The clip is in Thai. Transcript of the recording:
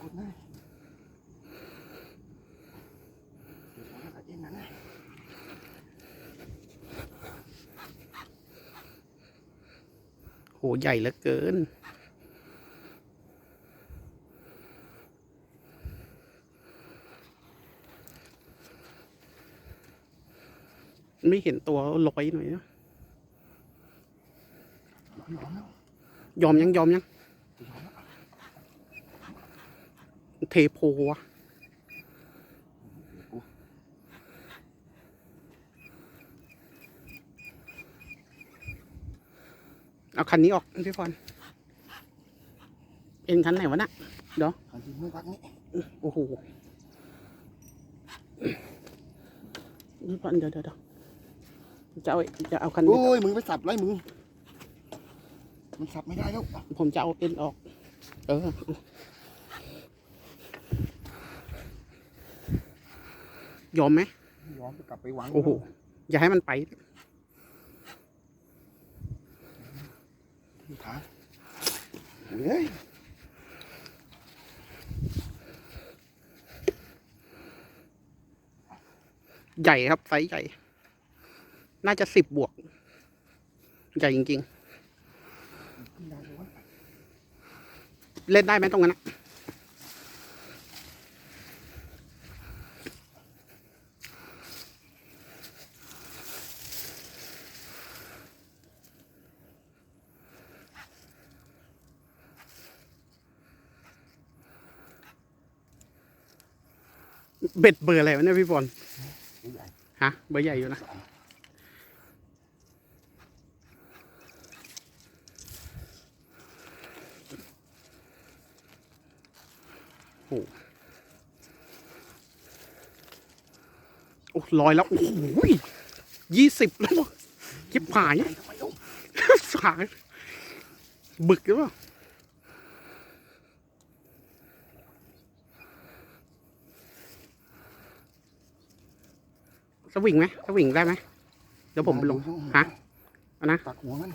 โหใหญ่เหลือเกิน ไม่เห็นตัวลอยหน่อยนะยอมยังยอมยัง เทโพวะเอาคันนี้ออกพี่ฟอนเอ็นคันไหนวะน่ะคันที่ไม่รักนี่โอ้โหพี่ฟอนเดี๋ยวเดี๋ยวเดี๋ยวจะเอาจะเอาคันนี้โอ้ยมึงไปสับไรมึงมันสับไม่ได้แล้วผมจะเอาเอ็นออก เออ ยอมไหมยอมจะกลับไปวางโอ้โหอย่าให้มันไปขาเฮ้ยใหญ่ครับไซส์ใหญ่ น่าจะสิบบวก ใหญ่จริงขึ้นได้เลยวะๆเล่นได้ไหมตรงนั้นนะ เบ็ดเบอร์อะไรวะเนี่ยพี่บอลฮะเบอร์ใหญ่อยู่นะโอ้โอ้ลอยแล้ว โอ้โหยี่สิบแล้วยิบหายหญ่ทำไมลูกสายบึกหรือเปล่า สวิงไหมสวิงได้ไหมเดี๋ยวผมไปลงฮะเอานะ ตักหัวมัน